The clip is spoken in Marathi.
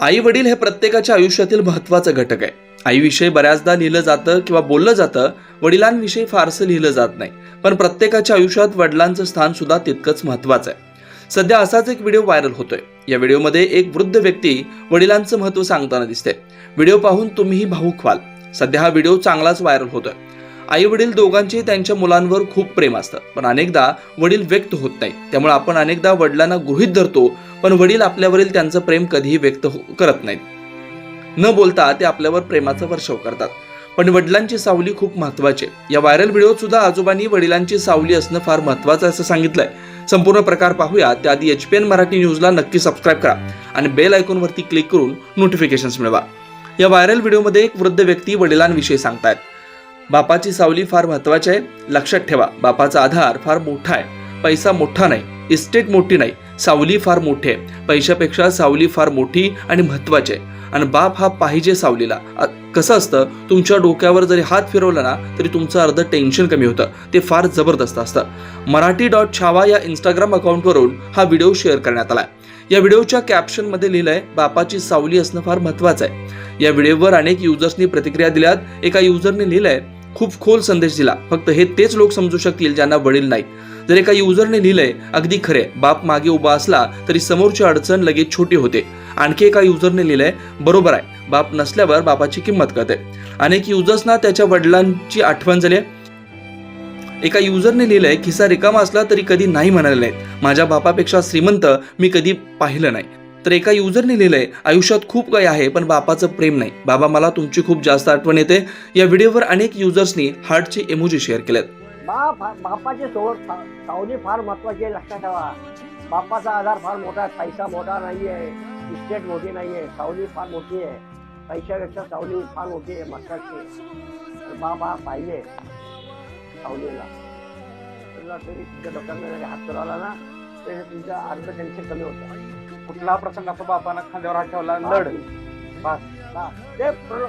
आई वडील हे प्रत्येकाच्या आयुष्यातील महत्त्वाचा घटक आहे. आईविषयी बऱ्याचदा लिहिलं जातं किंवा बोललं जातं वडिलांविषयी फारसं लिहिलं जात नाही. पण प्रत्येकाच्या आयुष्यात वडिलांचं स्थान सुद्धा तितकंच महत्वाचं आहे. सध्या असाच एक व्हिडिओ व्हायरल होतोय. या व्हिडिओमध्ये एक वृद्ध व्यक्ती वडिलांचं महत्त्व सांगताना दिसते व्हिडिओ पाहून तुम्हीही भावूक व्हाल. सध्या हा व्हिडिओ चांगलाच व्हायरल होतोय. आई वडील दोघांचे त्यांच्या मुलांवर खूप प्रेम असतं. पण अनेकदा वडील व्यक्त होत नाही. त्यामुळे आपण अनेकदा वडिलांना गृहित धरतो पण वडील आपल्यावरील त्यांचं प्रेम कधीही व्यक्त हो- करत नाहीत. न बोलता ते आपल्यावर प्रेमाचा वर्षाव करतात. पण वडिलांची सावली खूप महत्वाची आहे. या व्हायरल व्हिडिओत सुद्धा आजोबांनी वडिलांची सावली असणं फार महत्वाचं आहे असं सांगितलंय. संपूर्ण प्रकार पाहूया. त्याआधी एच पी एन मराठी न्यूजला नक्की सबस्क्राईब करा आणि बेल आयकॉनवरती क्लिक करून नोटिफिकेशन्स मिळवा. या व्हायरल व्हिडिओमध्ये एक वृद्ध व्यक्ती वडिलांविषयी सांगतायत. बापाची सावली फार महत्वाची आहे. लक्षात ठेवा बापाचा आधार फार मोठा आहे. पैसा मोठा नाही इस्टेट मोठी नाही सावली फार मोठी आहे. पैशापेक्षा सावली फार मोठी आणि महत्वाची आहे. आणि बाप हा पाहिजे सावलीला. कसं असतं तुमच्या डोक्यावर जरी हात फिरवला ना तरी तुमचं अर्ध टेन्शन कमी होतं. ते फार जबरदस्त असतं. मराठी डॉट छावा या इंस्टाग्राम अकाउंटवरून हा व्हिडिओ शेअर करण्यात आलाय. या व्हिडिओच्या कॅप्शनमध्ये लिहिलंय बापाची सावली असणं फार महत्वाचं आहे. या व्हिडिओवर अनेक युजर्सनी प्रतिक्रिया दिल्यात. एका युजरने लिहिलंय खूप खोल संदेश दिला. फक्त हे तेच लोक समजू शकतील ज्यांना वडील नाही जर एका युजरने लिहिलंय अगदी खरे बाप मागे उभा असला तरी समोरची अडचण लगेच छोटी होते. आणखी एका युजरने लिहिलंय बरोबर आहे बाप नसल्यावर बापाची किंमत कळते. अनेक युजर्सना त्याच्या वडिलांची आठवण झाली एका युजरने लिहिलंय खिसा रिकामा असला तरी कधी नाही म्हणाले नाहीत. माझ्या बापापेक्षा श्रीमंत मी कधी पाहिलं नाही. तर एका युजरने लिहिलंय आयुष्यात खूप काही आहे पण बापाचं प्रेम नाही. बाबा मला तुमची खूप जास्त आठवण येते. या व्हिडिओवर अनेक युजर्सनी हार्टचे इमोजी शेअर केलेत. बाप बापाची सोड सावली फार महत्वाची आहे लक्षात ठेवा. बापाचा आधार फार मोठा आहे पैसा मोठा नाही आहे इस्टेट मोठी नाही आहे सावली फार मोठी आहे. पैशापेक्षा सावली फार मोठी आहे महत्वाची बाबा बाप पाहिजे सावलीला. तुला तरी तुमच्या डॉक्टरने हात फिरवला ना तर तुमचं अर्ध टेन्शन कमी होतं. कुठला प्रसंग असो बापानं खांद्यावर हात ठेवला लढ. बस. ते प्र-